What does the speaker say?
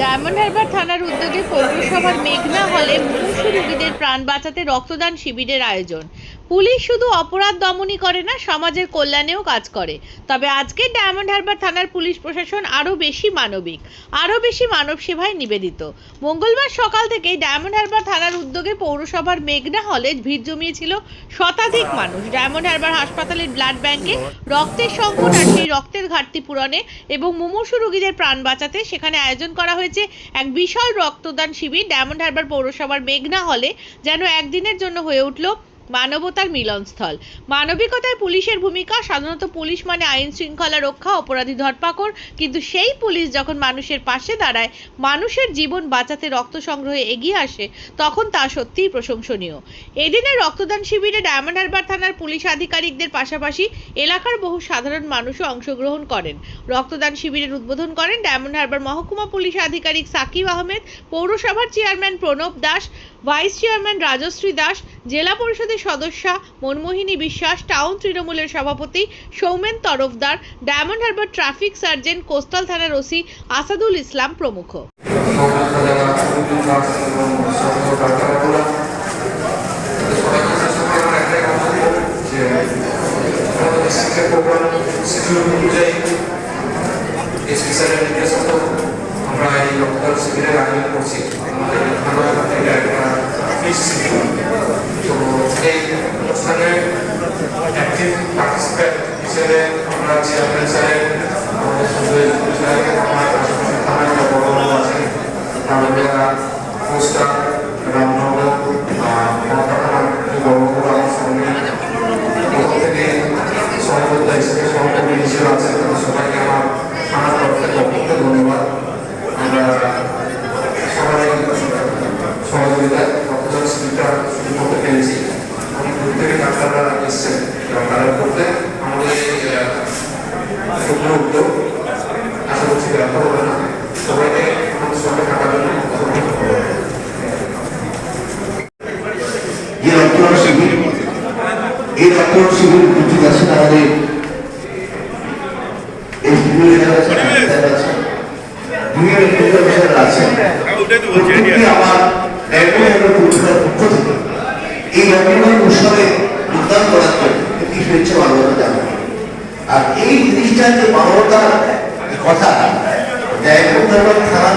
Diamond Harbour থানার উদ্যোগে পৌরসভার মেঘনা হলে মুমূর্ষু রোগীদের প্রাণ বাঁচাতে রক্তদান শিবিরের আয়োজন। পুলিশ শুধু অপরাধ দমনই করে না, সমাজের কল্যাণেও কাজ করে। তবে আজকে ডায়মন্ড হারবার থানার পুলিশ প্রশাসন আরও বেশি মানবিক, আরও বেশি মানব সেবায় নিবেদিত। মঙ্গলবার সকাল থেকেই ডায়মন্ড হারবার থানার উদ্যোগে পৌরসভার মেঘনা হলে ভিড় জমিয়েছিল শতাধিক মানুষ। ডায়মন্ড হারবার হাসপাতালের ব্লাড ব্যাংকে রক্তের সংকট আর সেই রক্তের ঘাটতি পূরণে এবং মুমূর্ষু রোগীদের প্রাণ বাঁচাতে সেখানে আয়োজন করা হয়েছে এক বিশাল রক্তদান শিবির। ডায়মন্ড হারবার পৌরসভার মেঘনা হলে যেন একদিনের জন্য হয়ে উঠল মানবতার মিলনস্থল। মানবিকতায় পুলিশের ভূমিকা, সাধারণত পুলিশ মানে আইন শৃঙ্খলা রক্ষা, অপরাধী ধরপাকড়। কিন্তু সেই পুলিশ যখন মানুষের পাশে দাঁড়ায়, মানুষের জীবন বাঁচাতে রক্ত সংগ্রহে এগিয়ে আসে, তখন তা সত্যিই প্রশংসনীয়। এদিনের রক্তদান শিবিরে ডায়মন্ড হারবার থানার পুলিশ আধিকারিকদের পাশাপাশি এলাকার বহু সাধারণ মানুষও অংশগ্রহণ করেন। রক্তদান শিবিরের উদ্বোধন করেন ডায়মন্ড হারবার মহকুমা পুলিশ আধিকারিক সাকিব আহমেদ, পৌরসভার chairman Pranab Das vice chairman Rajashree Das, জেলা পরিষদের সদস্যা মনমোহিনী বিশ্বাস, টাউন তৃণমূলের সভাপতি Soumen Tarafdar, Diamond Harbour traffic sergeant coastal থানার ওসি আসাদুল ইসলাম প্রমুখ। আমরা এই রক্তদান শিবিরের আয়োজন করছি। আমাদের ফিস তো এই অনুষ্ঠানে অ্যাক্টিভ পার্টিসিপেন্ট হিসেবে আমরা চেয়ারম্যান বড় বড় কলকাতা বড় বড় আমার সঙ্গে ওখান থেকে সহযোদ্ধা হিসেবে সহকর্মী হিসেবে আছে তাদের সবাইকে আমার থানার তরফ থেকে অত্যন্ত ধন্যবাদ আমরা সবাই সহযোগিতায় রক্তদান শিবিরটা শুরু করতে পেরেছি অনেক দূর থেকে ডাক্তাররা এসছেন ডাক্তার করতে আমাদের এই ক্ষুদ্র উদ্যোগ আশা করছি ব্যর্থ হবে না সবাইকে আমাদের সঙ্গে থাকার জন্য ধন্যবাদ যে রক্তদান শিবির এই রক্তদান শিবির উপস্থিত আছেন আমাদের এই শিবিরে যারা আছেন, ডাক্তার আছেন, বিভিন্ন এই রক্তদান উৎসবে যোগদান করার জন্য একটি শুভেচ্ছা মানবতা আর এই জিনিসটা যে মানবতার কথা থানার